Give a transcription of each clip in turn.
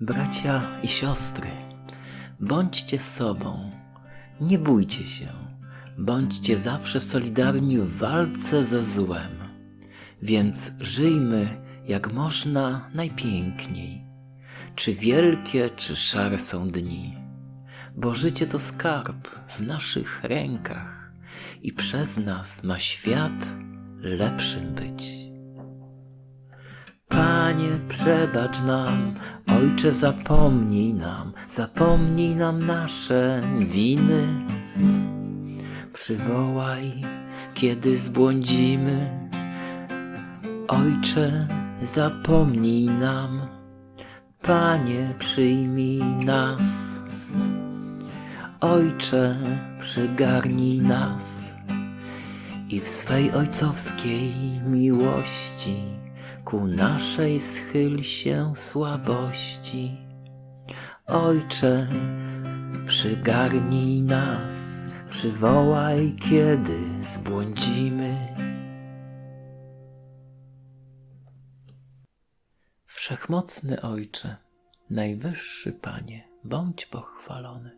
Bracia i siostry, bądźcie sobą, nie bójcie się, bądźcie zawsze solidarni w walce ze złem, więc żyjmy jak można najpiękniej, czy wielkie, czy szare są dni, bo życie to skarb w naszych rękach i przez nas ma świat lepszym być. Panie, przebacz nam, Ojcze, zapomnij nam, zapomnij nam nasze winy. Przywołaj, kiedy zbłądzimy. Ojcze, zapomnij nam, Panie, przyjmij nas. Ojcze, przygarnij nas i w swej ojcowskiej miłości ku naszej schyl się słabości. Ojcze, przygarnij nas, przywołaj, kiedy zbłądzimy. Wszechmocny Ojcze, najwyższy Panie, bądź pochwalony.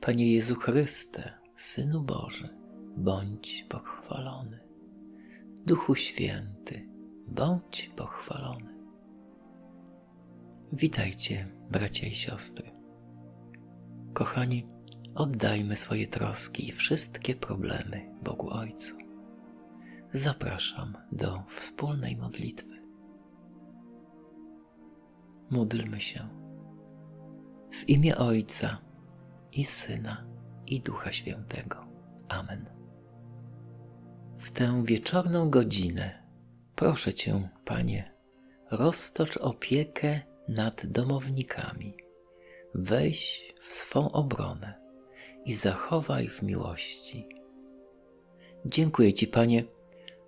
Panie Jezu Chryste, Synu Boży, bądź pochwalony. Duchu Święty, bądź pochwalony. Witajcie, bracia i siostry. Kochani, oddajmy swoje troski i wszystkie problemy Bogu Ojcu. Zapraszam do wspólnej modlitwy. Módlmy się. W imię Ojca i Syna i Ducha Świętego. Amen. W tę wieczorną godzinę proszę Cię, Panie, roztocz opiekę nad domownikami, weź w swą obronę i zachowaj w miłości. Dziękuję Ci, Panie,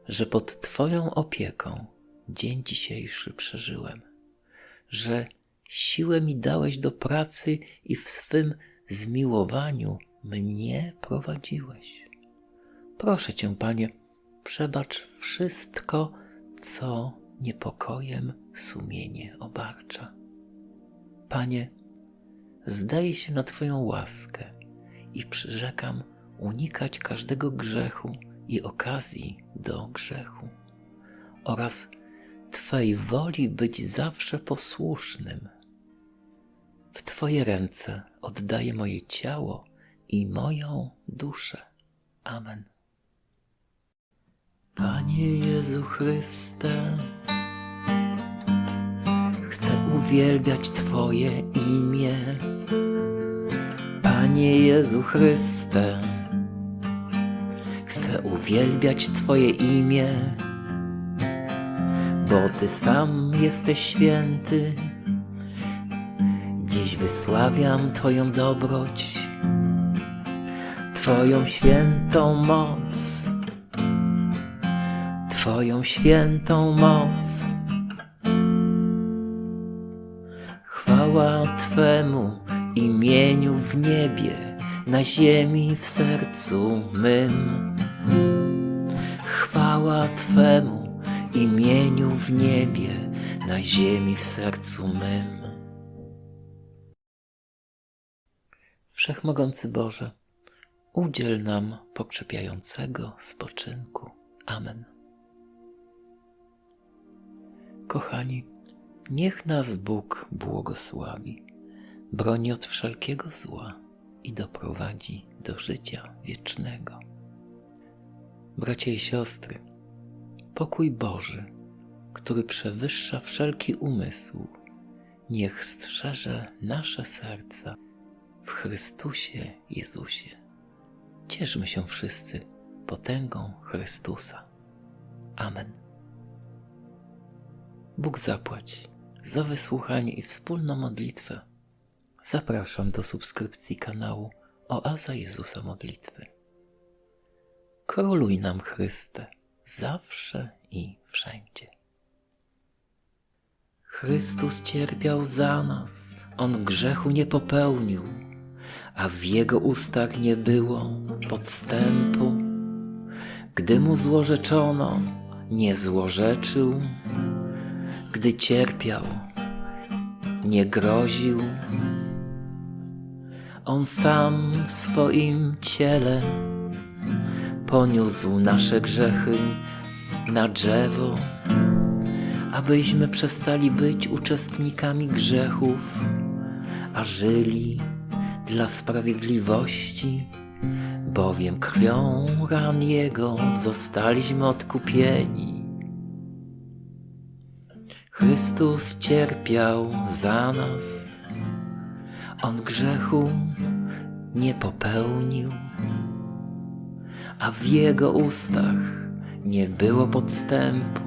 że pod Twoją opieką dzień dzisiejszy przeżyłem, że siłę mi dałeś do pracy i w swym zmiłowaniu mnie prowadziłeś. Proszę Cię, Panie, przebacz wszystko, co niepokojem sumienie obarcza. Panie, zdaję się na Twoją łaskę i przyrzekam unikać każdego grzechu i okazji do grzechu oraz Twej woli być zawsze posłusznym. W Twoje ręce oddaję moje ciało i moją duszę. Amen. Panie Jezu Chryste, chcę uwielbiać Twoje imię. Panie Jezu Chryste, chcę uwielbiać Twoje imię, bo Ty sam jesteś święty. Dziś wysławiam Twoją dobroć, Twoją świętą moc. Twoją świętą moc. Chwała Twemu imieniu w niebie, na ziemi w sercu mym. Chwała Twemu imieniu w niebie, na ziemi w sercu mym. Wszechmogący Boże, udziel nam pokrzepiającego spoczynku. Amen. Kochani, niech nas Bóg błogosławi, broni od wszelkiego zła i doprowadzi do życia wiecznego. Bracia i siostry, pokój Boży, który przewyższa wszelki umysł, niech strzeże nasze serca w Chrystusie Jezusie. Cieszmy się wszyscy potęgą Chrystusa. Amen. Bóg zapłać za wysłuchanie i wspólną modlitwę. Zapraszam do subskrypcji kanału Oaza Jezusa Modlitwy. Króluj nam Chryste, zawsze i wszędzie. Chrystus cierpiał za nas, On grzechu nie popełnił, a w Jego ustach nie było podstępu. Gdy Mu złorzeczono, nie złorzeczył, gdy cierpiał, nie groził. On sam w swoim ciele poniósł nasze grzechy na drzewo, abyśmy przestali być uczestnikami grzechów, a żyli dla sprawiedliwości, bowiem krwią ran Jego zostaliśmy odkupieni. Chrystus cierpiał za nas, On grzechu nie popełnił, a w Jego ustach nie było podstępu.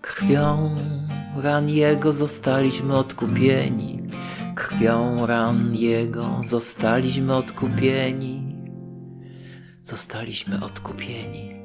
Krwią ran Jego zostaliśmy odkupieni. Krwią ran Jego zostaliśmy odkupieni. Zostaliśmy odkupieni.